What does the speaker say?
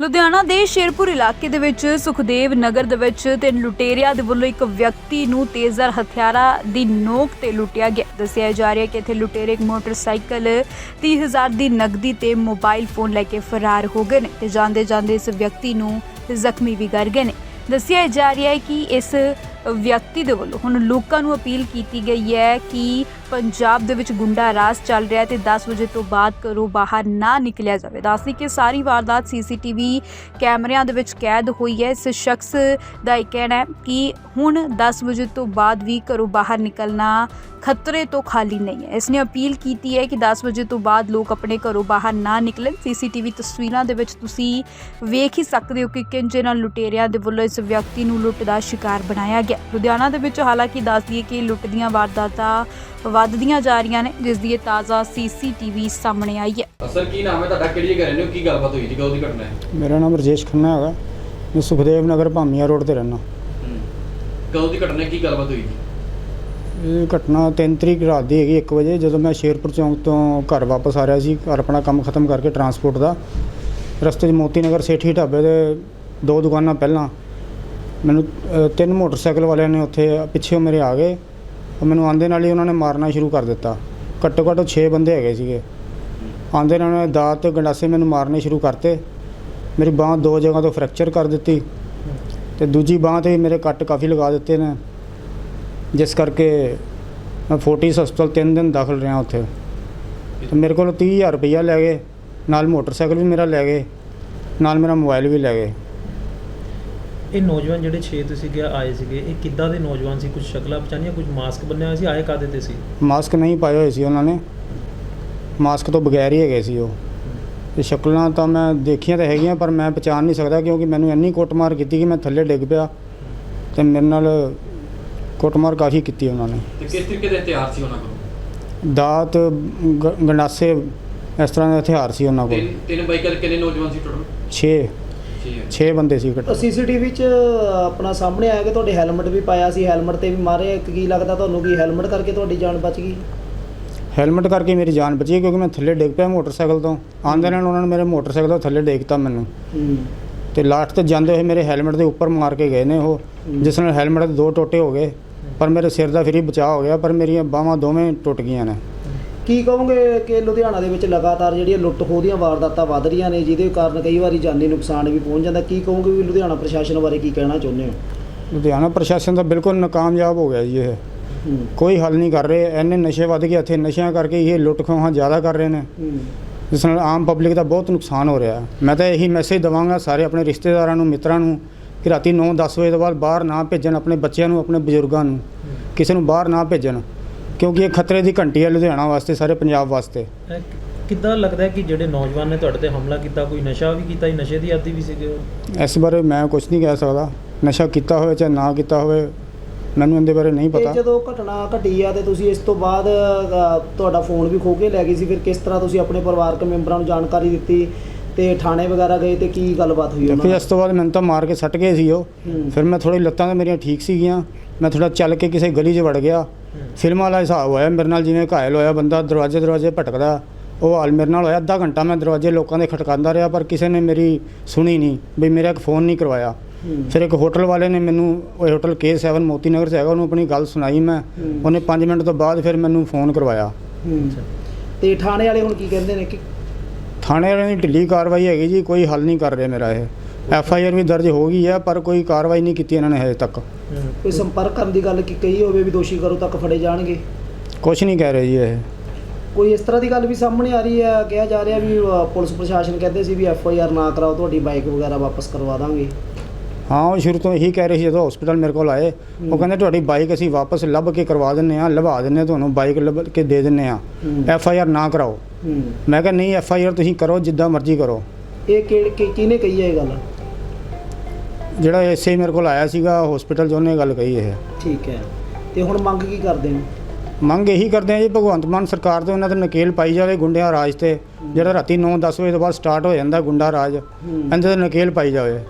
ਲੁਧਿਆਣਾ ਦੇ ਸ਼ੇਰਪੁਰ ਇਲਾਕੇ ਦੇ ਵਿੱਚ ਸੁਖਦੇਵ ਨਗਰ ਦੇ ਵਿੱਚ ਤਿੰਨ ਲੁਟੇਰਿਆਂ ਦੇ ਵੱਲੋਂ ਇੱਕ ਵਿਅਕਤੀ ਨੂੰ ਤੇਜ਼ਰ ਹਥਿਆਰਾਂ ਦੀ ਨੋਕ ਤੇ ਲੁੱਟਿਆ ਗਿਆ। ਦੱਸਿਆ ਜਾ ਰਿਹਾ ਹੈ ਕਿ ਇੱਥੇ ਲੁਟੇਰੇ ਇੱਕ ਮੋਟਰਸਾਈਕਲ 30000 ਦੀ ਨਕਦੀ ਤੇ ਮੋਬਾਈਲ ਫੋਨ ਲੈ ਕੇ ਫਰਾਰ ਹੋ ਗਏ ਨੇ ਤੇ ਜਾਂਦੇ ਜਾਂਦੇ ਇਸ ਵਿਅਕਤੀ ਨੂੰ ਜ਼ਖਮੀ ਵੀ ਕਰ ਗਏ ਨੇ। ਦੱਸਿਆ ਜਾ ਰਿਹਾ ਹੈ ਕਿ ਇਸ ਵਿਅਕਤੀ ਦੇ ਵੱਲੋਂ। ਹੁਣ ਲੋਕਾਂ ਨੂੰ ਅਪੀਲ ਕੀਤੀ ਗਈ ਹੈ ਕਿ ਪੰਜਾਬ ਦੇ ਵਿੱਚ ਗੁੰਡਾ ਰਾਜ ਚੱਲ ਰਿਹਾ ਹੈ ਤੇ 10 ਵਜੇ ਤੋਂ ਬਾਅਦ ਘਰੋਂ ਬਾਹਰ ਨਾ ਨਿਕਲਿਆ ਜਾਵੇ। ਦੱਸਦੀ ਕਿ ਸਾਰੀ ਵਾਰਦਾਤ ਸੀਸੀਟੀਵੀ ਕੈਮਰਿਆਂ ਦੇ ਵਿੱਚ ਕੈਦ ਹੋਈ ਹੈ। ਇਸ ਸ਼ਖਸ ਦਾ ਇਹ ਕਹਿਣਾ ਹੈ ਕਿ ਹੁਣ 10 ਵਜੇ ਤੋਂ ਬਾਅਦ ਵੀ ਘਰੋਂ ਬਾਹਰ ਨਿਕਲਣਾ ਖਤਰੇ ਤੋਂ ਖਾਲੀ ਨਹੀਂ ਹੈ। ਇਸ ਨੇ ਅਪੀਲ ਕੀਤੀ ਹੈ ਕਿ 10 ਵਜੇ ਤੋਂ ਬਾਅਦ ਲੋਕ ਆਪਣੇ ਘਰੋਂ ਬਾਹਰ ਨਾ ਨਿਕਲਣ। ਸੀਸੀਟੀਵੀ ਤਸਵੀਰਾਂ ਦੇ ਵਿੱਚ ਤੁਸੀਂ ਵੇਖ ਹੀ ਸਕਦੇ ਹੋ ਕਿ ਕਿੰਜੇ ਨਾਲ ਲੁਟੇਰਿਆਂ ਦੇ ਵੱਲੋਂ ਇਸ ਵਿਅਕਤੀ ਨੂੰ ਲੁੱਟ ਦਾ ਸ਼ਿਕਾਰ ਬਣਾਇਆ ਗਿਆ ਲੁਧਿਆਣਾ ਦੇ ਵਿੱਚ ਹਾਲਾਂਕਿ ਦੱਸ ਦਈਏ ਕਿ ਲੁੱਟ ਦੀਆਂ ਵਾਰਦਾਤਾਂ ਵੱਧਦੀਆਂ ਜਾ ਰਹੀਆਂ ਨੇ ਜਿਸ ਦੀ ਇਹ ਤਾਜ਼ਾ ਸੀਸੀਟੀਵੀ ਸਾਹਮਣੇ ਆਈ ਹੈ। ਸਰ ਕੀ ਨਾਮ ਹੈ ਤੁਹਾਡਾ? ਕਿਹੜੀ ਜਗ੍ਹਾ ਰਹਿੰਦੇ ਹੋ? ਕੀ ਗੱਲਬਾਤ ਹੋਈ ਜੀ? ਕਦੋਂ ਦੀ ਘਟਨਾ ਹੈ? ਮੇਰਾ ਨਾਮ ਰਜੇਸ਼ ਖੰਨਾ ਹੈਗਾ। ਮੈਂ ਸੁਖਦੇਵ ਨਗਰ ਭਾਮੀਆ ਰੋਡ ਤੇ ਰਹਿਣਾ ਕਦੋਂ ਦੀ ਘਟਨਾ ਹੈ? ਕੀ ਗੱਲਬਾਤ ਹੋਈ ਜੀ? ਇਹ ਘਟਨਾ 3 ਤਰੀਕ ਰਾਤ ਦੀ ਹੈਗੀ 1 ਵਜੇ ਜਦੋਂ ਮੈਂ ਸ਼ੇਰਪੁਰ ਚੌਂਕ ਤੋਂ ਘਰ ਵਾਪਸ ਆ ਰਿਹਾ ਸੀ ਘਰ ਆਪਣਾ ਕੰਮ ਖਤਮ ਕਰਕੇ ਟਰਾਂਸਪੋਰਟ ਦਾ। ਰਸਤੇ 'ਚ ਮੋਤੀ ਨਗਰ ਸੇਠੀ ਢਾਬੇ ਦੇ ਦੋ ਦੁਕਾਨਾਂ ਪਹਿਲਾਂ ਮੈਨੂੰ ਅ, ਤਿੰਨ ਮੋਟਰਸਾਈਕਲ ਵਾਲਿਆਂ ਨੇ ਉੱਥੇ ਪਿੱਛੇ ਮੇਰੇ ਆ ਗਏ ਉਹ ਮੈਨੂੰ ਆਂਦੇ ਨਾਲ ਹੀ ਉਹਨਾਂ ਨੇ ਮਾਰਨਾ ਸ਼ੁਰੂ ਕਰ ਦਿੱਤਾ। ਘੱਟੋ ਘੱਟ 6 ਬੰਦੇ ਹੈਗੇ ਸੀਗੇ। ਆਂਦੇ ਨਾਲ ਉਹਨਾਂ ਨੇ ਦਾਤ ਤੇ ਗੰਡਾਸੇ ਮੈਨੂੰ ਮਾਰਨੇ ਸ਼ੁਰੂ ਕਰਤੇ। ਮੇਰੀ ਬਾਹ ਦੋ ਜਗ੍ਹਾ ਤੋਂ ਫ੍ਰੈਕਚਰ ਕਰ ਦਿੱਤੀ ਤੇ ਦੂਜੀ ਬਾਹ ਤੇ ਵੀ ਮੇਰੇ ਕੱਟ ਕਾਫੀ ਲਗਾ ਦਿੱਤੇ ਨੇ। ਜਿਸ ਕਰਕੇ ਮੈਂ ਫੋਰਟਿਸ ਹਸਪਤਾਲ ਤਿੰਨ ਦਿਨ ਦਾਖਲ ਰਿਹਾ ਉੱਥੇ। ਤੇ ਮੇਰੇ ਕੋਲ 30000 ਰੁਪਈਆ ਲੈ ਗਏ। ਨਾਲ ਮੋਟਰਸਾਈਕਲ ਵੀ ਮੇਰਾ ਲੈ ਗਏ। ਨਾਲ ਮੇਰਾ ਮੋਬਾਈਲ ਵੀ ਲੈ ਗਏ। ਇਹ ਨੌਜਵਾਨ ਜਿਹੜੇ 6 ਤੁਸੀਂ ਗਿਆ ਆਏ ਸੀਗੇ ਇਹ ਕਿੱਦਾਂ ਦੇ ਨੌਜਵਾਨ ਸੀ? ਕੁਝ ਸ਼ਕਲਾਂ ਪਛਾਣੀਆਂ ਕੁਝ ਮਾਸਕ ਬੰਨਿਆ ਹੋਇਆ ਸੀ? ਆਏ ਕਾਦੇ ਤੇ ਸੀ? ਮਾਸਕ ਨਹੀਂ ਪਾਏ ਹੋਏ ਸੀ ਉਹਨਾਂ ਨੇ। ਮਾਸਕ ਤੋਂ ਬਗੈਰ ਹੀ ਹੈਗੇ ਸੀ ਉਹ। ਤੇ ਸ਼ਕਲਾਂ ਤਾਂ ਮੈਂ ਦੇਖੀਆਂ ਤਾਂ ਹੈਗੀਆਂ ਪਰ ਮੈਂ ਪਛਾਣ ਨਹੀਂ ਸਕਦਾ ਕਿਉਂਕਿ ਮੈਨੂੰ ਇੰਨੀ ਕੁੱਟਮਾਰ ਕੀਤੀ ਕਿ ਮੈਂ ਥੱਲੇ ਡਿੱਗ ਪਿਆ। ਤੇ ਮੇਰੇ ਨਾਲ ਕੁੱਟਮਾਰ ਕਾਫੀ ਕੀਤੀ ਉਹਨਾਂ ਨੇ। ਤੇ ਕਿਸ ਤਰੀਕੇ ਦੇ ਹਥਿਆਰ ਸੀ ਉਹਨਾਂ ਕੋਲ? ਦਾਤ ਗ- ਗੰਡਾਸੇ ਇਸ ਤਰ੍ਹਾਂ ਦੇ ਹਥਿਆਰ ਸੀ ਉਹਨਾਂ ਕੋਲ। ਤਿੰਨ ਤਿੰਨ ਬਾਈਕਰ ਕਿੰਨੇ ਨੌਜਵਾਨ ਸੀ ਟੋਟਲ 6 6 6 ਬੰਦੇ ਸੀ ਇਕੱਠੇ। ਸੀਸੀਟੀਵੀ 'ਚ ਆਪਣਾ ਸਾਹਮਣੇ ਆਇਆ ਕਿ ਤੁਹਾਡੇ ਹੈਲਮਟ ਵੀ ਪਾਇਆ ਸੀ ਹੈਲਮਟ ਤੇ ਵੀ ਮਾਰੇ ਕੀ ਲੱਗਦਾ ਤੁਹਾਨੂੰ ਕਿ ਹੈਲਮਟ ਕਰਕੇ ਤੁਹਾਡੀ ਜਾਨ ਬਚ ਗਈ? ਹੈਲਮਟ ਕਰਕੇ ਮੇਰੀ ਜਾਨ ਬਚੀ ਕਿਉਂਕਿ ਮੈਂ ਥੱਲੇ ਡਿੱਗ ਪਿਆ ਮੋਟਰਸਾਈਕਲ ਤੋਂ। ਆਂਦੇ ਨਾਲ ਉਹਨਾਂ ਨੇ ਮੇਰੇ ਮੋਟਰਸਾਈਕਲ ਤੋਂ ਥੱਲੇ ਡੇਗਤਾ ਮੈਨੂੰ। ਤੇ ਲਾਸਟ ਤੇ ਜਾਂਦੇ ਹੋਏ ਮੇਰੇ ਹੈਲਮਟ ਦੇ ਉੱਪਰ ਮਾਰ ਕੇ ਗਏ ਨੇ ਉਹ ਜਿਸ ਨਾਲ ਹੈਲਮਟ ਦੇ ਦੋ ਟੋਟੇ ਹੋ ਗਏ। ਪਰ ਮੇਰੇ ਸਿਰ ਦਾ ਫਿਰ ਹੀ ਬਚਾਅ ਹੋ ਗਿਆ ਪਰ ਮੇਰੀਆਂ ਬਾਹਾਂ ਦੋਵੇਂ ਟੁੱਟ ਗਈਆਂ ਨੇ। ਕੀ ਕਹੋਗੇ ਕਿ ਲੁਧਿਆਣਾ ਦੇ ਵਿੱਚ ਲਗਾਤਾਰ ਜਿਹੜੀਆਂ ਲੁੱਟ ਖੋਹ ਦੀਆਂ ਵਾਰਦਾਤਾਂ ਵੱਧ ਰਹੀਆਂ ਨੇ ਜਿਹਦੇ ਕਾਰਨ ਕਈ ਵਾਰੀ ਜਾਨੀ ਨੁਕਸਾਨ ਵੀ ਪਹੁੰਚ ਜਾਂਦਾ? ਕੀ ਕਹੋਗੇ ਵੀ ਲੁਧਿਆਣਾ ਪ੍ਰਸ਼ਾਸਨ ਬਾਰੇ ਕੀ ਕਹਿਣਾ ਚਾਹੁੰਦੇ ਹੋ? ਲੁਧਿਆਣਾ ਪ੍ਰਸ਼ਾਸਨ ਤਾਂ ਬਿਲਕੁਲ ਨਾਕਾਮਯਾਬ ਹੋ ਗਿਆ ਜੀ ਇਹ। ਕੋਈ ਹੱਲ ਨਹੀਂ ਕਰ ਰਹੇ। ਇੰਨੇ ਨਸ਼ੇ ਵੱਧ ਗਏ ਇੱਥੇ ਨਸ਼ਿਆਂ ਕਰਕੇ ਇਹ ਲੁੱਟ ਖੋਹਾਂ ਜ਼ਿਆਦਾ ਕਰ ਰਹੇ ਨੇ। ਜਿਸ ਨਾਲ ਆਮ ਪਬਲਿਕ ਦਾ ਬਹੁਤ ਨੁਕਸਾਨ ਹੋ ਰਿਹਾ। ਮੈਂ ਤਾਂ ਇਹੀ ਮੈਸੇਜ ਦਵਾਂਗਾ ਸਾਰੇ ਆਪਣੇ ਰਿਸ਼ਤੇਦਾਰਾਂ ਨੂੰ ਮਿੱਤਰਾਂ ਨੂੰ ਕਿ ਰਾਤੀ 9-10 ਵਜੇ ਤੋਂ ਬਾਅਦ ਬਾਹਰ ਨਾ ਭੇਜਣ ਆਪਣੇ ਬੱਚਿਆਂ ਨੂੰ ਆਪਣੇ ਬਜ਼ੁਰਗਾਂ ਨੂੰ। ਕਿਸੇ ਨੂੰ ਬਾਹਰ ਨਾ ਭੇਜਣ। ਕਿਉਂਕਿ ਇਹ ਖਤਰੇ ਦੀ ਘੰਟੀ ਹੈ ਲੁਧਿਆਣਾ ਵਾਸਤੇ ਸਾਰੇ ਪੰਜਾਬ ਵਾਸਤੇ। ਕਿੱਦਾਂ ਲੱਗਦਾ ਹੈ ਕਿ ਜਿਹੜੇ ਨੌਜਵਾਨ ਨੇ ਤੁਹਾਡੇ ਤੇ ਹਮਲਾ ਕੀਤਾ ਕੋਈ ਨਸ਼ਾ ਵੀ ਕੀਤਾ ਸੀ ਨਸ਼ੇ ਦੀ ਆਦੀ ਵੀ ਸੀਗੇ ਉਹ? ਇਸ ਬਾਰੇ ਮੈਂ ਕੁਝ ਨਹੀਂ ਕਹਿ ਸਕਦਾ। ਨਸ਼ਾ ਕੀਤਾ ਹੋਵੇ ਚਾਹੇ ਨਾ ਕੀਤਾ ਹੋਵੇ ਮੈਨੂੰ ਇਹਦੇ ਬਾਰੇ ਨਹੀਂ ਪਤਾ। ਜਦੋਂ ਘਟਨਾ ਘਟੀ ਆ ਤੇ ਤੁਸੀਂ ਇਸ ਤੋਂ ਬਾਅਦ ਅ, ਤੁਹਾਡਾ ਫੋਨ ਵੀ ਖੋ ਕੇ ਲੈ ਗਈ ਸੀ ਫਿਰ ਕਿਸ ਤਰ੍ਹਾਂ ਤੁਸੀਂ ਆਪਣੇ ਪਰਿਵਾਰਕ ਮੈਂਬਰਾਂ ਨੂੰ ਜਾਣਕਾਰੀ ਦਿੱਤੀ ਤੇ ਥਾਣੇ ਵਗੈਰਾ ਗਏ ਤੇ ਕੀ ਗੱਲਬਾਤ ਹੋਈ ਤੇ ਉਹਨਾਂ ਫਿਰ ਨਾਲ? ਇਸ ਤੋਂ ਬਾਅਦ ਮੈਨੂੰ ਤਾਂ ਮਾਰ ਕੇ ਸੱਟ ਗਏ ਸੀ ਉਹ। ਹੂੰ। ਫਿਰ ਮੈਂ ਥੋੜੀ ਲੱਤਾਂ ਤਾਂ ਮੇਰੀਆਂ ਠੀਕ ਸੀਗੀਆਂ। ਮੈਂ ਥੋੜਾ ਚੱਲ ਕੇ ਕਿਸੇ ਗਲੀ 'ਚ ਵੜ ਗਿਆ। ਫਿਲਮਾਂ ਵਾਲਾ ਹਿਸਾਬ ਹੋਇਆ ਮੇਰੇ ਨਾਲ ਜਿਵੇਂ ਘਾਇਲ ਹੋਇਆ ਬੰਦਾ ਦਰਵਾਜ਼ੇ ਦਰਵਾਜ਼ੇ ਭਟਕਦਾ ਉਹ ਹਾਲ ਮੇਰੇ ਨਾਲ ਹੋਇਆ ਅੱਧਾ ਘੰਟਾ ਮੈਂ ਦਰਵਾਜ਼ੇ ਲੋਕਾਂ ਦੇ ਖਟਕਾਉਂਦਾ ਰਿਹਾ ਪਰ ਕਿਸੇ ਨੇ ਮੇਰੀ ਸੁਣੀ ਨਹੀਂ ਵੀ ਮੇਰਾ ਇੱਕ ਫੋਨ ਨਹੀਂ ਕਰਵਾਇਆ। ਫਿਰ ਇੱਕ ਹੋਟਲ ਵਾਲੇ ਨੇ ਮੈਨੂੰ ਉਹ ਹੋਟਲ K7 ਮੋਤੀ ਨਗਰ 'ਚ ਹੈਗਾ ਉਹਨੂੰ ਆਪਣੀ ਗੱਲ ਸੁਣਾਈ ਮੈਂ। ਉਹਨੇ 5 ਮਿੰਟ ਤੋਂ ਬਾਅਦ ਫਿਰ ਮੈਨੂੰ ਫੋਨ ਕਰਵਾਇਆ। ਤੇ ਥਾਣੇ ਵਾਲੇ ਹੁਣ ਕੀ ਕਹਿੰਦੇ ਨੇ ਕਿ ਥਾਣੇ ਵਾਲਿਆਂ ਦੀ ਢਿੱਲੀ ਕਾਰਵਾਈ ਹੈਗੀ ਜੀ ਕੋਈ ਹੱਲ ਨਹੀਂ ਕਰ ਰਹੇ ਮੇਰਾ ਇਹ। ਐਫ ਆਈ ਆਰ ਵੀ ਦਰਜ ਹੋ ਗਈ ਹੈ ਪਰ ਕੋਈ ਕਾਰਵਾਈ ਨਹੀਂ ਕੀਤੀ ਇਹਨਾਂ ਨੇ ਹਜੇ ਤੱਕ। ਕੋਈ ਸੰਪਰਕ ਕਰਨ ਦੀ ਗੱਲ ਕੀ ਕਹੀ ਹੋਵੇ ਵੀ ਦੋਸ਼ੀ ਕਰੋ ਤੱਕ ਫੜੇ ਜਾਣਗੇ? ਕੁਝ ਨਹੀਂ ਕਹਿ ਰਹੇ ਜੀ ਇਹ। ਕੋਈ ਇਸ ਤਰ੍ਹਾਂ ਦੀ ਗੱਲ ਵੀ ਸਾਹਮਣੇ ਆ ਰਹੀ ਹੈ ਕਿਹਾ ਜਾ ਰਿਹਾ ਵੀ ਅ, ਪੁਲਿਸ ਪ੍ਰਸ਼ਾਸਨ ਕਹਿੰਦੇ ਸੀ ਵੀ ਐਫ ਆਈ ਆਰ ਨਾ ਕਰਾਓ ਤੁਹਾਡੀ ਬਾਈਕ ਵਗੈਰਾ ਵਾਪਸ ਕਰਵਾ ਦਾਂਗੇ। ਹਾਂ ਉਹ ਸ਼ੁਰੂ ਤੋਂ ਇਹੀ ਕਹਿ ਰਹੇ ਸੀ ਜਦੋਂ ਹਸਪੀਟਲ ਮੇਰੇ ਕੋਲ ਆਏ ਉਹ ਕਹਿੰਦੇ ਤੁਹਾਡੀ ਬਾਈਕ ਅਸੀਂ ਵਾਪਸ ਲੱਭ ਕੇ ਕਰਵਾ ਦਿੰਨੇ ਆ ਲਵਾ ਦਿੰਨੇ ਤੁਹਾਨੂੰ ਬਾਈਕ ਲੱਭ ਕੇ ਦੇ ਦਿੰਨੇ ਆ ਹੂੰ। ਐਫ ਆਈ ਆਰ ਨਾ ਕਰਾਓ। ਹੂੰ। ਮੈਂ ਕਿਹਾ ਨਹੀਂ ਐਫ ਆਈ ਆਰ ਤੁਸੀਂ ਕਰੋ ਜਿੱਦਾਂ ਮਰਜ਼ੀ ਕਰੋ। ਇਹ ਕਿਹੜੇ ਕਿ- ਕਿਹਨੇ ਕਹੀ ਹੈ ਇਹ ਗੱਲ? ਜਿਹੜਾ ਐਸਏ ਮੇਰੇ ਕੋਲ ਆਇਆ ਸੀਗਾ ਹਸਪੀਟਲ 'ਚ ਉਹਨੇ ਗੱਲ ਕਹੀ ਇਹ। ਠੀਕ ਹੈ। ਤੇ ਹੁਣ ਮੰਗ ਕੀ ਕਰਦੇ ਹੋ ਮੰਗ ਇਹੀ ਕਰਦੇ ਆ ਜੀ ਭਗਵੰਤ ਮਾਨ ਸਰਕਾਰ ਤੋਂ ਇਹਨਾਂ ਤੇ ਨਕੇਲ ਪਾਈ ਜਾਵੇ ਗੁੰਡਿਆਂ ਰਾਜ ਤੇ। ਜਿਹੜਾ ਰਾਤੀ 9-10 ਵਜੇ ਤੋਂ ਬਾਅਦ ਸਟਾਰਟ ਹੋ ਜਾਂਦਾ ਗੁੰਡਾ ਰਾਜ ਹੂੰ। ਇਹਦੇ ਤੇ ਨਕੇਲ ਪਾਈ ਜਾਵੇ।